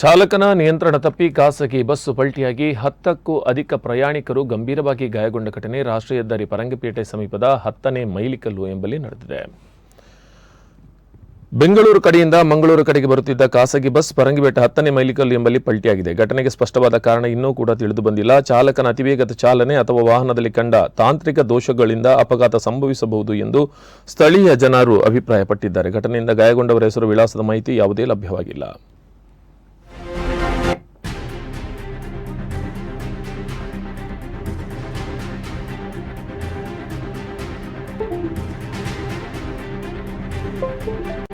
ಚಾಲಕನ ನಿಯಂತ್ರಣ ತಪ್ಪಿ ಖಾಸಗಿ ಬಸ್ಸು ಪಲ್ಟಿಯಾಗಿ ಹತ್ತಕ್ಕೂ ಅಧಿಕ ಪ್ರಯಾಣಿಕರು ಗಂಭೀರವಾಗಿ ಗಾಯಗೊಂಡ ಘಟನೆ ರಾಷ್ಟ್ರೀಯ ಹೆದ್ದಾರಿ ಪರಂಗಿಪೇಟೆ ಸಮೀಪದ ಹತ್ತನೇ ಮೈಲಿಕಲ್ಲು ಎಂಬಲ್ಲಿ ನಡೆದಿದೆ. ಬೆಂಗಳೂರು ಕಡೆಯಿಂದ ಮಂಗಳೂರು ಕಡೆಗೆ ಬರುತ್ತಿದ್ದ ಖಾಸಗಿ ಬಸ್ ಪರಂಗಿಬೇಟೆ ಹತ್ತನೇ ಮೈಲಿಕಲ್ಲು ಎಂಬಲ್ಲಿ ಪಲ್ಟಿಯಾಗಿದೆ. ಘಟನೆಗೆ ಸ್ಪಷ್ಟವಾದ ಕಾರಣ ಇನ್ನೂ ಕೂಡ ತಿಳಿದು ಬಂದಿಲ್ಲ. ಚಾಲಕನ ಅತಿವೇಗದ ಚಾಲನೆ ಅಥವಾ ವಾಹನದಲ್ಲಿ ಕಂಡ ತಾಂತ್ರಿಕ ದೋಷಗಳಿಂದ ಅಪಘಾತ ಸಂಭವಿಸಬಹುದು ಎಂದು ಸ್ಥಳೀಯ ಜನರು ಅಭಿಪ್ರಾಯಪಟ್ಟಿದ್ದಾರೆ. ಘಟನೆಯಿಂದ ಗಾಯಗೊಂಡವರ ಹೆಸರು ವಿಳಾಸದ ಮಾಹಿತಿ ಯಾವುದೇ ಲಭ್ಯವಾಗಿಲ್ಲ. Thank you.